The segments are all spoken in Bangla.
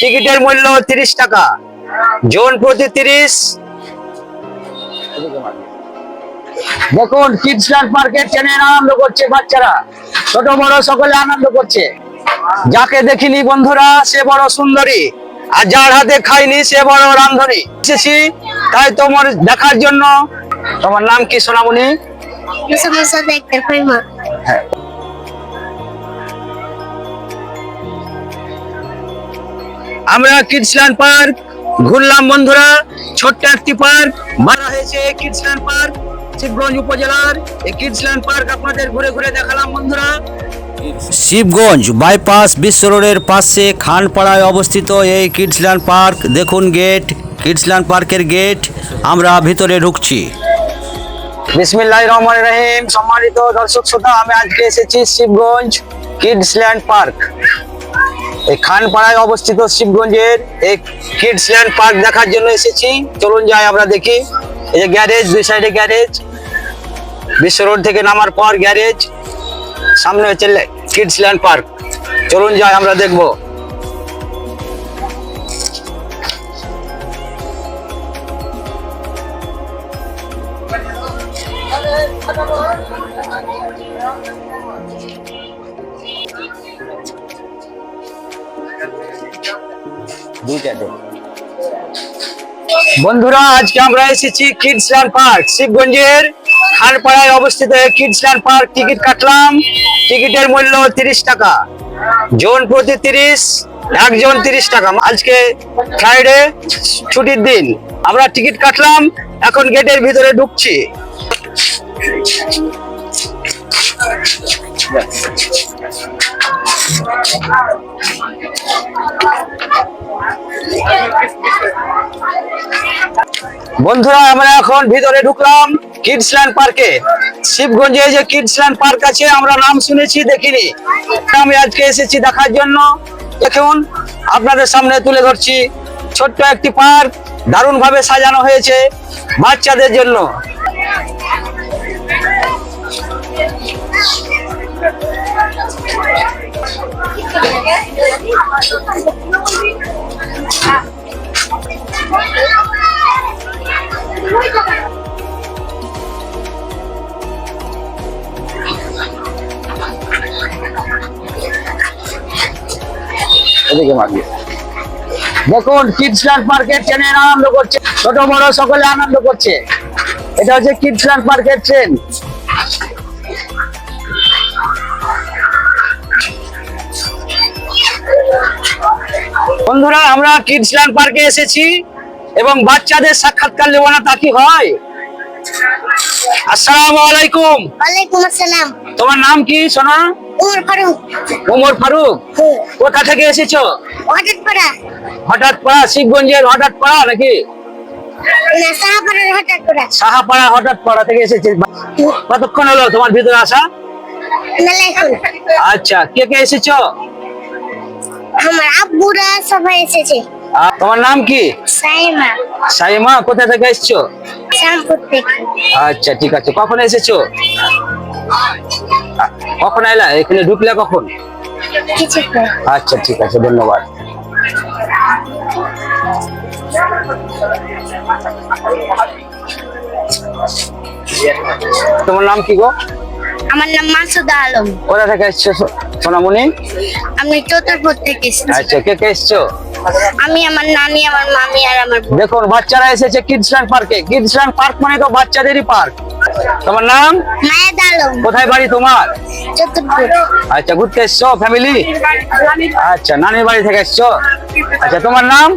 টিকিটের মূল্য তিরিশ টাকা। জন প্রতি তিরিশ। দেখুন কিডসল্যান্ড পার্কের ট্রেনে আনন্দ করছে বাচ্চারা। ছোট বড় সকলে আনন্দ করছে। যাকে দেখিনি বন্ধুরা সে বড় সুন্দরী। আর যার হাতে খাইনি সে বড় রান্ধনী এসেছি তাই তোমার দেখার জন্য। তোমার নাম কি সোনামণি? হ্যাঁ। আমরা কিডসল্যান্ড পার্ক ঘুরলাম বন্ধুরা। ছোট্ট একটি পার্ক মারা হয়েছে কিডসল্যান্ড পার্ক শিবগঞ্জ উপজেলার। এই কিডসল্যান্ড পার্ক আপনাদের ঘুরে ঘুরে দেখালাম বন্ধুরা। শিবগঞ্জ বাইপাস বিশ্ব রোডের পাশে খানপাড়ায় অবস্থিত এই কিডসল্যান্ড পার্ক। দেখুন গেট কিডসল্যান্ড পার্কের গেট। আমরা ভিতরে ঢুকছি। বিসমিল্লাহ রহমান রহিম। সম্মানিত দর্শক শ্রোতা আমি আজকে এসেছি শিবগঞ্জ কিডসল্যান্ড পার্ক। এই খানপাড়ায় অবস্থিত শিবগঞ্জের এই কিডসল্যান্ড পার্ক দেখার জন্য এসেছি। চলুন যাই আমরা দেখি। এই যে গ্যারেজ, দুই সাইডে গ্যারেজ। বিশ্ব রোড থেকে নামার পর গ্যারেজ। সামনে হচ্ছে কিডসল্যান্ড পার্ক। চলুন যাই আমরা দেখব। দুইটাতে বন্ধুরা আজকে আমরা এসেছি কিডসল্যান্ড পার্ক শিবগঞ্জের খানপাড়ায় অবস্থিত কিডসল্যান্ড পার্ক টিকিট কাটলাম। টিকিটের মূল্য তিরিশ টাকা। জন প্রতি তিরিশ একজন তিরিশ টাকা। আজকে ফ্রাইডে ছুটির দিন। আমরা টিকিট কাটলাম। এখন গেটের ভিতরে ঢুকছি। বন্ধুরা, আমরা এখন ভিতরে ঢুকলাম কিডসল্যান্ড পার্কে। শিবগঞ্জে যে কিডসল্যান্ড পার্ক আছে, আমরা নাম শুনেছি, দেখিনি। আমি আজকে এসেছি দেখার জন্য। দেখুন, আপনাদের সামনে তুলে ধরছি ছোট্ট একটি পার্ক দারুণ ভাবে সাজানো হয়েছে বাচ্চাদের জন্য। দেখুন কিডসল্যান্ড পার্কের ট্রেনের আনন্দ করছে। ছোট, বড়, সকলে আনন্দ করছে। এটা হচ্ছে কিডসল্যান্ড পার্কের ট্রেন বন্ধুরা, আমরা কিডসল্যান্ড পার্কে এসেছি। এবং বাচ্চাদের সাক্ষাৎকার নেব না তা কি হয়? আসসালামু আলাইকুম। ওয়ালাইকুম আসসালাম। তোমার নাম কি সোনা? উমর ফারুক। ওমর ফারুক? কোথা থেকে এসেছ? হঠাৎ পড়া হঠাৎ পাড়া শিবগঞ্জের হঠাৎ পাড়া নাকি সাহাপাড়া হঠাৎ পাড়া থেকে এসেছে। কতক্ষণ হলো তোমার ভিতরে আসা? আচ্ছা কে কে এসেছ? আমার আব্বুরা সবাই এসেছে। আর তোমার নাম কি? সাইমা। সাইমা কোথা থেকে এসেছ? আচ্ছা ঠিক আছে। কখন এসেছ? কখন এলা? এখানে ঢুকলে কখন? আচ্ছা ঠিক আছে ধন্যবাদ। তোমার নাম কি গো? আমার নাম মাসুদ আলম। কোথা থেকে এসছো সোনামণি? আমি চতুর্পুর থেকে এসেছি। আচ্ছা কে কে এসছো? আমি আমার নানি আমার মামি আর আমার দেখুন বাচ্চারা এসেছে কিডসল্যান্ড পার্কে। কিডসল্যান্ড পার্ক মানে তো বাচ্চাদেরই পার্ক। তোমার নাম? মায়েদ আলম। কোথায় বাড়ি তোমার? আচ্ছা ঘুরতে এসছো ফ্যামিলি আচ্ছা নানির বাড়ি থেকে এসছো? আচ্ছা তোমার নাম?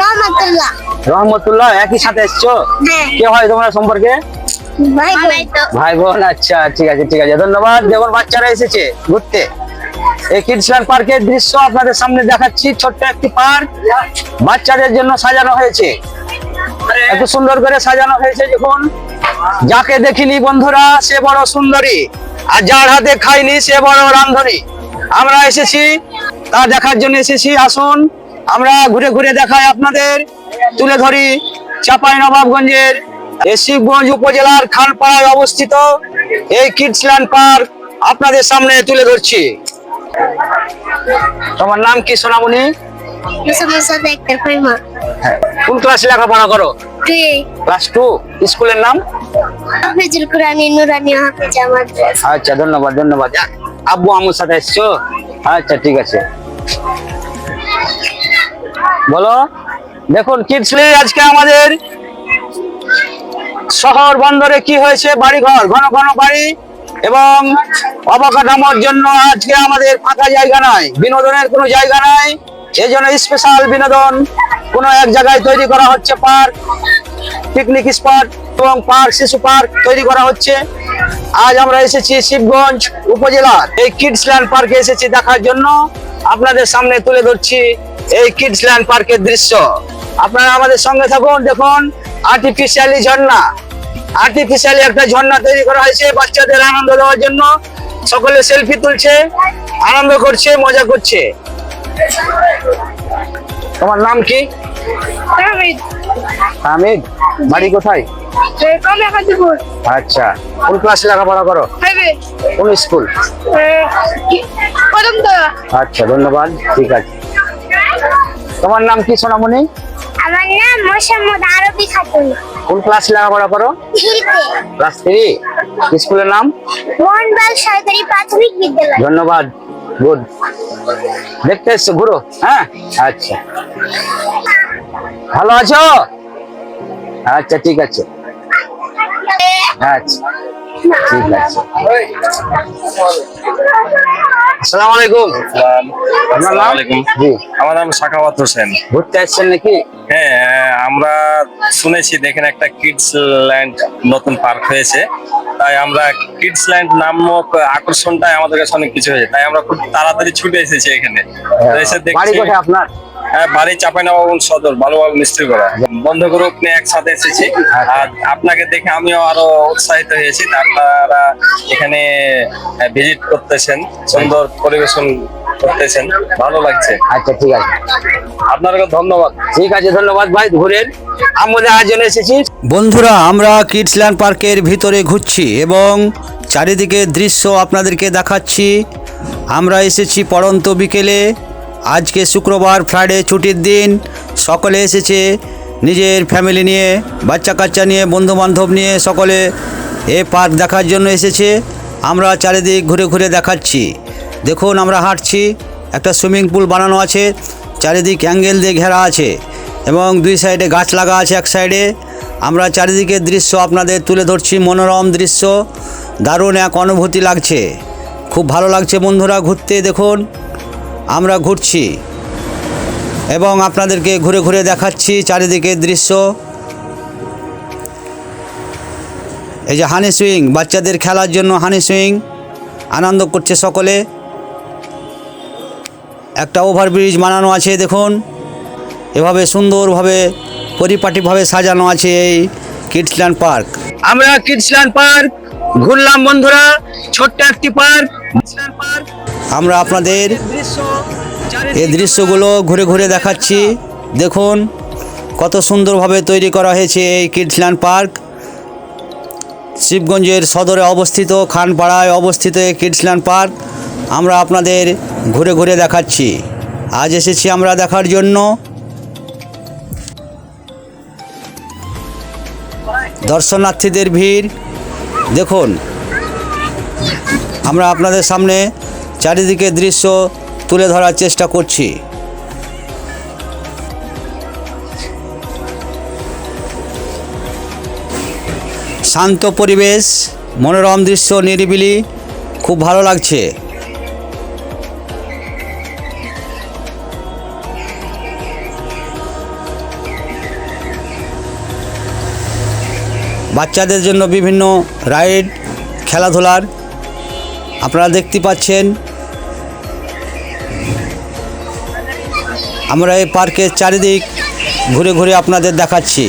রহমতুল্লাহ। রহমতুল্লাহ একই সাথে এসছো? হ্যাঁ। কে হয় তোমরা সম্পর্কে? ভাই বোন আচ্ছা ঠিক আছে ঠিক আছে ধন্যবাদ। দেখুন বাচ্চারা এসেছে ঘুরতে। এই কিডসল্যান্ড পার্কের দৃশ্য আপনাদের সামনে দেখাচ্ছি, ছোট্ট একটি পার্ক। বাচ্চাদের জন্য সাজানো হয়েছে। এত সুন্দর করে সাজানো হয়েছে দেখুন। যাকে দেখিনি বন্ধুরা, সে বড় সুন্দরী। আর যার হাতে খাইনি সে বড় রান্ধনী আমরা এসেছি, তা দেখার জন্য এসেছি, আসুন। আমরা ঘুরে ঘুরে দেখাই আপনাদের। তুলে ধরি চাপাই নবাবগঞ্জের শিবগঞ্জ উপজেলার খানপাড়ায় অবস্থিত এই কিডসল্যান্ড পার্ক আপনাদের সামনে তুলে ধরছি। তোমার নাম কি সোনামণি? হ্যাঁ। কোন ক্লাসে লেখাপড়া করো? ক্লাস টু স্কুলের নাম? হাফিজুল কোরআনি নুরানি হাফিজ মাদ্রাসা আচ্ছা ধন্যবাদ ধন্যবাদ। আব্বু আম্মুর সাথে এসছো? আচ্ছা ঠিক আছে। বলো। দেখুন কিডসলি আজকে আমাদের শহর বন্দরে কি হয়েছে? বাড়ি ঘর ঘন ঘন বাড়ি এবং অবকাঠামোর জন্য আজকে আমাদের ফাঁকা জায়গা নাই, বিনোদনের কোনো জায়গা নাই। এই জন্য স্পেশাল বিনোদন কোনো এক জায়গায় তৈরি করা হচ্ছে পার্ক পিকনিক স্পট এবং পার্ক শিশু পার্ক তৈরি করা হচ্ছে। আজ আমরা এসেছি শিবগঞ্জ উপজেলার। এই কিডস ল্যান্ড পার্কে এসেছি দেখার জন্য। আপনাদের সামনে তুলে ধরছি এই কিডস ল্যান্ড পার্কের দৃশ্য। আপনারা আমাদের সঙ্গে থাকুন, দেখুন আর্টিফিশিয়ালি ঝর্ণা। আর্টিফিশিয়ালি একটা ঝর্ণা তৈরি করা হয়েছে বাচ্চাদের আনন্দ দেওয়ার জন্য। সকলে সেলফি তুলছে আনন্দ করছে মজা করছে। তোমার নাম কি? হামিদ। বাড়ি কোথায়? আচ্ছা কোন ক্লাসে লেখাপড়া করো? কোন স্কুল আচ্ছা ধন্যবাদ ঠিক আছে। তোমার নাম কি সোনামণি? আমার নাম মোসাম্মদ আরবি খাতুন। কোন ক্লাসে লেখাপড়া করো? ক্লাস থ্রি স্কুলের নাম? মোহনবাগ সরকারি প্রাথমিক বিদ্যালয়। ধন্যবাদ গুড। দেখতে এসছো ঘুরো হ্যাঁ? আচ্ছা। ভালো আছো? আচ্ছা ঠিক আছে। আচ্ছা ঠিক আছে। আসসালামু আলাইকুম। আপনার নাম। জি। আমার নাম সাখাওয়াত হোসেন। ঘুরতে আসছেন নাকি? হ্যাঁ আমরা শুনেছি দেখেন একটা কিডস ল্যান্ড নতুন পার্ক হয়েছে। তাই আমরা কিডস ল্যান্ড নামক আকর্ষণটাই আমাদের কাছে অনেক কিছু হয়েছে। তাই আমরা খুব তাড়াতাড়ি ছুটে এসেছি এখানে। এসে বাড়ি দেখছি আপনার? হ্যাঁ, বাড়ি সদর বালুবাগ মিস্ত্রি করা। বন্ধ গ্রুপ নিয়ে একসাথে এসেছি। আর আপনাকে দেখে আমিও আরও উৎসাহিত হয়েছি। আপনারা এখানে ভিজিট করতেছেন। সুন্দর পরিবেশন করতেছেন। ভালো লাগছে। আচ্ছা ঠিক আছে। আপনাকে ধন্যবাদ। ঠিক আছে ধন্যবাদ ভাই ঘুরেন। আমাদের আজ জন্য এসেছি। বন্ধুরা আমরা কিডসল্যান্ড পার্কের ভিতরে ঘুরছি এবং চারিদিকে দৃশ্য আপনাদেরকে দেখাচ্ছি। আমরা এসেছি পড়ন্ত বিকেলে। আজকে শুক্রবার ফ্রাইডে ছুটির দিন। সকলে এসেছে নিজের ফ্যামিলি নিয়ে বাচ্চা কাচ্চা নিয়ে বন্ধু বান্ধব নিয়ে সকলে এ পার্ক দেখার জন্য এসেছে। আমরা চারিদিক ঘুরে ঘুরে দেখাচ্ছি। দেখুন, আমরা হাঁটছি, একটা সুইমিং পুল বানানো আছে, চারিদিক অ্যাঙ্গেল দিয়ে ঘেরা আছে এবং দুই সাইডে গাছ লাগা আছে এক সাইডে। আমরা চারিদিকের দৃশ্য আপনাদের তুলে ধরছি, মনোরম দৃশ্য, দারুণ এক অনুভূতি লাগছে। খুব ভালো লাগছে বন্ধুরা ঘুরতে, দেখুন, আমরা ঘুরছি এবং আপনাদেরকে ঘুরে ঘুরে দেখাচ্ছি চারিদিকের দৃশ্য। এই যে হানি সুইং, বাচ্চাদের খেলার জন্য হানি সুইং, আনন্দ করছে সকলে। একটা ওভারব্রিজ বানানো আছে দেখুন। এভাবে সুন্দরভাবে পরিপাটিভাবে সাজানো আছে এই কিডসল্যান্ড পার্ক আমরা কিডসল্যান্ড পার্ক ঘুরলাম বন্ধুরা ছোট্ট একটি পার্ক আমরা আপনাদের এই দৃশ্যগুলো ঘুরে ঘুরে দেখাচ্ছি। দেখুন কত সুন্দরভাবে তৈরি করা হয়েছে এই কিডসল্যান্ড পার্ক শিবগঞ্জের সদরে অবস্থিত খানপাড়ায় অবস্থিত এই কিডসল্যান্ড পার্ক আমরা আপনাদের ঘুরে ঘুরে দেখাচ্ছি। আজ এসেছি আমরা দেখার জন্য। দর্শনার্থীদের ভিড়। দেখুন, আমরা আপনাদের সামনে চারিদিকে দৃশ্য তুলে ধরার চেষ্টা করছি। শান্ত পরিবেশ, মনোরম দৃশ্য নিরিবিলি, খুব ভালো লাগছে। বাচ্চাদের জন্য বিভিন্ন রাইড, খেলাধুলার আপনারা দেখতে পাচ্ছেন। আমরা এই পার্কের চারিদিক ঘুরে ঘুরে আপনাদের দেখাচ্ছি।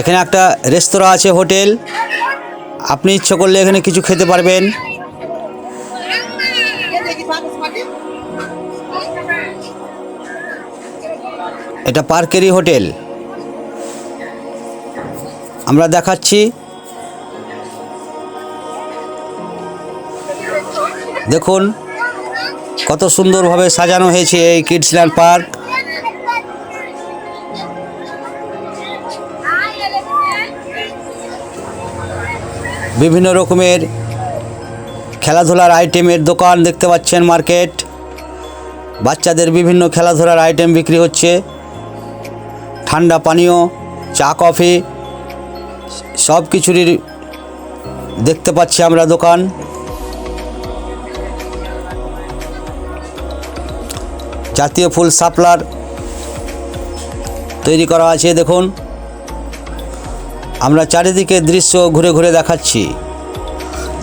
এখানে একটা রেস্তোরাঁ আছে, হোটেল। আপনি ইচ্ছে করলে এখানে কিছু খেতে পারবেন। এটা পার্কেরই হোটেল। আমরা দেখাচ্ছি। দেখুন, কত সুন্দরভাবে সাজানো হয়েছে এই কিডসল্যান্ড পার্ক। বিভিন্ন রকমের খেলাধুলার আইটেমের দোকান দেখতে পাচ্ছেন মার্কেট। বাচ্চাদের বিভিন্ন খেলাধুলার আইটেম বিক্রি হচ্ছে। ঠান্ডা পানীয়, চা কফি সব কিছুরই দেখতে পাচ্ছি আমরা দোকান। জাতীয় ফুল সাপলার তৈরি করা আছে, দেখুন। আমরা চারিদিকে দৃশ্য ঘুরে ঘুরে দেখাচ্ছি।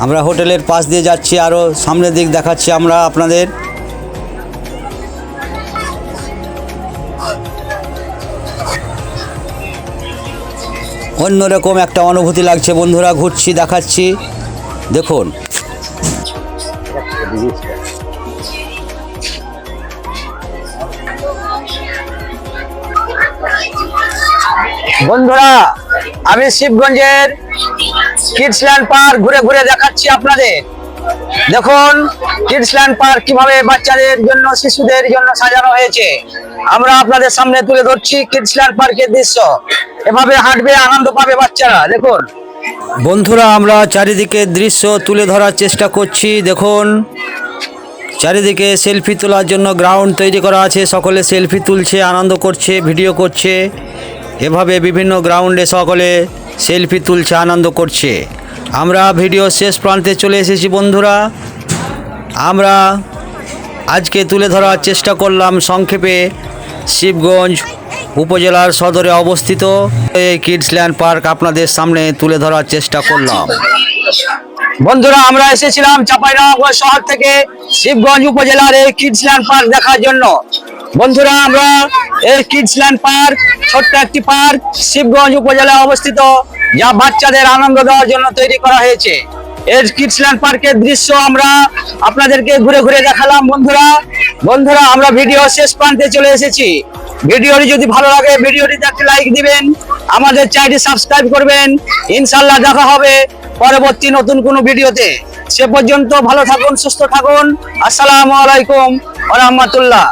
আমরা হোটেলের পাশ দিয়ে যাচ্ছি আরও সামনের দিক দেখাচ্ছি আমরা আপনাদের। অন্যরকম একটা অনুভূতি লাগছে বন্ধুরা, ঘুরছি, দেখাচ্ছি। দেখুন। বন্ধুরা, আমি শিবগঞ্জের কিডসল্যান্ড পার্ক ঘুরে ঘুরে দেখাচ্ছি আপনাদের। দেখুন, কিডসল্যান্ড পার্ক কীভাবে বাচ্চাদের জন্য, শিশুদের জন্য সাজানো হয়েছে। আমরা আপনাদের সামনে তুলে ধরছি কিডসল্যান্ড পার্কের দৃশ্য। এভাবে হাঁটবে, আনন্দ পাবে বাচ্চারা, দেখুন। বন্ধুরা, আমরা চারিদিকে দৃশ্য তুলে ধরার চেষ্টা করছি, দেখুন। চারিদিকে সেলফি তোলার জন্য গ্রাউন্ড তৈরি করা আছে, সকলে সেলফি তুলছে, আনন্দ করছে, ভিডিও করছে। এভাবে বিভিন্ন গ্রাউন্ডে সকলে সেলফি তুলছে, আনন্দ করছে। আমরা ভিডিও শেষ প্রান্তে চলে এসেছি, বন্ধুরা। আমরা আজকে তুলে ধরার চেষ্টা করলাম সংক্ষেপে শিবগঞ্জ উপজেলার সদরে অবস্থিত এই কিডসল্যান্ড পার্ক আপনাদের সামনে তুলে ধরার চেষ্টা করলাম। বন্ধুরা, আমরা এসেছিলাম চাঁপাইনবাবগঞ্জ শহর থেকে শিবগঞ্জ উপজেলার এই কিডসল্যান্ড পার্ক দেখার জন্য। বন্ধুরা, আমরা এই কিডসল্যান্ড পার্ক, ছোট্ট একটি পার্ক শিবগঞ্জ উপজেলায় অবস্থিত, যা বাচ্চাদের আনন্দ দেওয়ার জন্য তৈরি করা হয়েছে। এর কিডসল্যান্ড পার্কের দৃশ্য আমরা আপনাদেরকে ঘুরে ঘুরে দেখালাম, বন্ধুরা। বন্ধুরা, আমরা ভিডিও শেষ প্রান্তে চলে এসেছি। ভিডিওটি যদি ভালো লাগে লাইক দিবেন, আমাদের সাবস্ক্রাইব করবেন। ইনশাল্লাহ দেখা হবে পরবর্তী নতুন কোনো ভিডিওতে। সে পর্যন্ত ভালো থাকুন, সুস্থ থাকুন। আসসালামু আলাইকুম রাহমাতুল্লাহ।